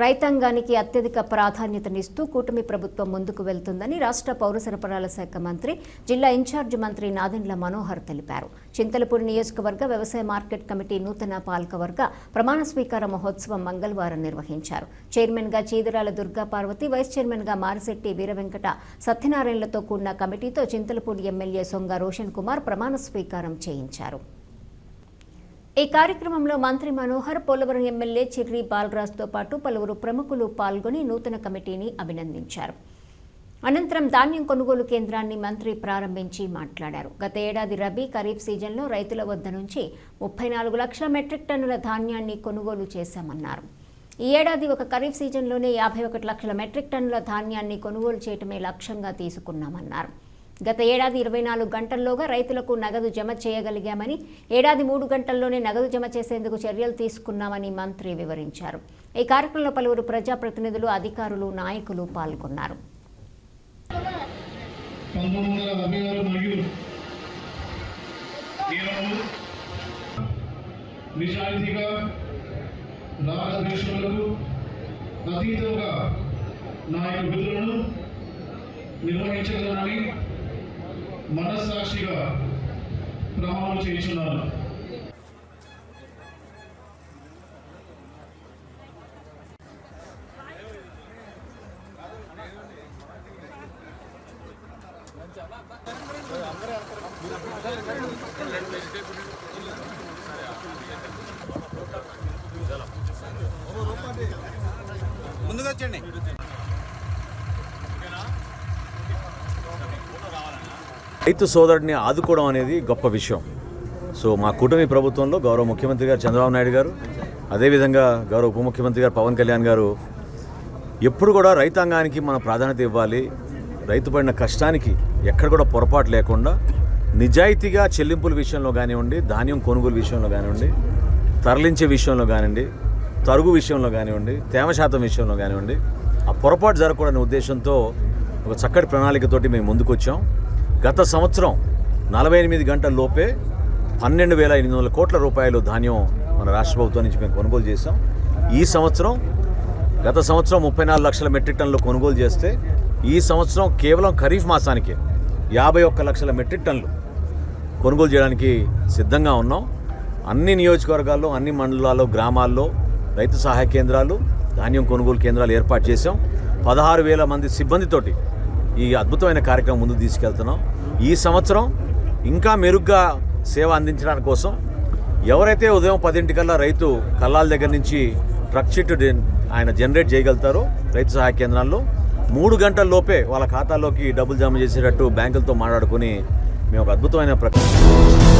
రైతాంగానికి అత్యధిక ప్రాధాన్యతనిస్తూ కూటమి ప్రభుత్వం ముందుకు వెళ్తుందని రాష్ట్ర పౌర సరఫరాల శాఖ మంత్రి జిల్లా ఇన్ఛార్జ్ మంత్రి నాదెండ్ల మనోహర్ తెలిపారు. చింతలపూడి నియోజకవర్గ వ్యవసాయ మార్కెట్ కమిటీ నూతన పాలకవర్గ ప్రమాణ స్వీకార మహోత్సవం మంగళవారం నిర్వహించారు. చైర్మన్గా చీదరాల దుర్గా పార్వతి వైస్ చైర్మన్గా మారిశెట్టి వీరవెంకట సత్యనారాయణలతో కూడిన కమిటీతో చింతలపూడి ఎమ్మెల్యే సొంగ రోషన్ కుమార్ ప్రమాణ స్వీకారం చేయించారు. ఈ కార్యక్రమంలో మంత్రి మనోహర్ పోలవరం ఎమ్మెల్యే చిర్రి బాలరాజ్తో పాటు పలువురు ప్రముఖులు పాల్గొని నూతన కమిటీని అభినందించారు. అనంతరం ధాన్యం కొనుగోలు కేంద్రాన్ని మంత్రి ప్రారంభించి మాట్లాడారు. గత ఏడాది రబీ ఖరీఫ్ సీజన్లో రైతుల వద్ద నుంచి ముప్పై నాలుగు లక్షల మెట్రిక్ టన్నుల ధాన్యాన్ని కొనుగోలు చేశామన్నారు. ఈ ఏడాది ఒక ఖరీఫ్ సీజన్లోనే యాభై ఒకటి లక్షల మెట్రిక్ టన్నుల ధాన్యాన్ని కొనుగోలు చేయటమే లక్ష్యంగా తీసుకున్నామన్నారు. గత ఏడాది ఇరవై నాలుగు గంటల్లోగా రైతులకు నగదు జమ చేయగలిగామని ఏడాది మూడు గంటల్లోనే నగదు జమ చేసేందుకు చర్యలు తీసుకున్నామని మంత్రి వివరించారు. ఈ కార్యక్రమంలో పలువురు ప్రజాప్రతినిధులు అధికారులు నాయకులు పాల్గొన్నారు. నిర్వహించగలనని మనస్సాక్షిగా ప్రమాణం చేయించున్నాను ముందుగా వచ్చండి రైతు సోదరుడిని ఆదుకోవడం అనేది గొప్ప విషయం. సో మా కూటమి ప్రభుత్వంలో గౌరవ ముఖ్యమంత్రి గారు చంద్రబాబు నాయుడు గారు అదేవిధంగా గౌరవ ఉప ముఖ్యమంత్రి గారు పవన్ కళ్యాణ్ గారు ఎప్పుడు కూడా రైతాంగానికి మన ప్రాధాన్యత ఇవ్వాలి. రైతు పడిన కష్టానికి ఎక్కడ కూడా పొరపాటు లేకుండా నిజాయితీగా చెల్లింపుల విషయంలో కానివ్వండి ధాన్యం కొనుగోలు విషయంలో కానివ్వండి తరలించే విషయంలో కానివ్వండి తరుగు విషయంలో కానివ్వండి తేమ శాతం విషయంలో కానివ్వండి ఆ పొరపాటు జరగకూడని ఉద్దేశంతో ఒక చక్కటి ప్రణాళికతోటి మేము ముందుకొచ్చాం. గత సంవత్సరం నలభై ఎనిమిది గంటల లోపే పన్నెండు వేల ఎనిమిది వందల కోట్ల రూపాయలు ధాన్యం మన రాష్ట్ర ప్రభుత్వం నుంచి మేము కొనుగోలు చేసాం ఈ సంవత్సరం గత సంవత్సరం ముప్పై నాలుగు లక్షల మెట్రిక్ టన్నులు కొనుగోలు చేస్తే ఈ సంవత్సరం కేవలం ఖరీఫ్ మాసానికే యాభై ఒక్క లక్షల మెట్రిక్ టన్నులు కొనుగోలు చేయడానికి సిద్ధంగా ఉన్నాం. అన్ని నియోజకవర్గాల్లో అన్ని మండలాల్లో గ్రామాల్లో రైతు సహాయ కేంద్రాలు ధాన్యం కొనుగోలు కేంద్రాలు ఏర్పాటు చేసాం పదహారు వేల మంది సిబ్బందితోటి ఈ అద్భుతమైన కార్యక్రమం ముందుకు తీసుకెళ్తున్నాం. ఈ సంవత్సరం ఇంకా మెరుగ్గా సేవ అందించడానికి కోసం ఎవరైతే ఉదయం పదింటికల్లా రైతు కల్లాల దగ్గర నుంచి ట్రక్ షీట్ ఆయన జనరేట్ చేయగలుగుతారో రైతు సహాయ కేంద్రాల్లో మూడు గంటల లోపే వాళ్ళ ఖాతాలోకి డబ్బులు జమ చేసేటట్టు బ్యాంకులతో మాట్లాడుకొని మేము ఒక అద్భుతమైన ప్రక్రియ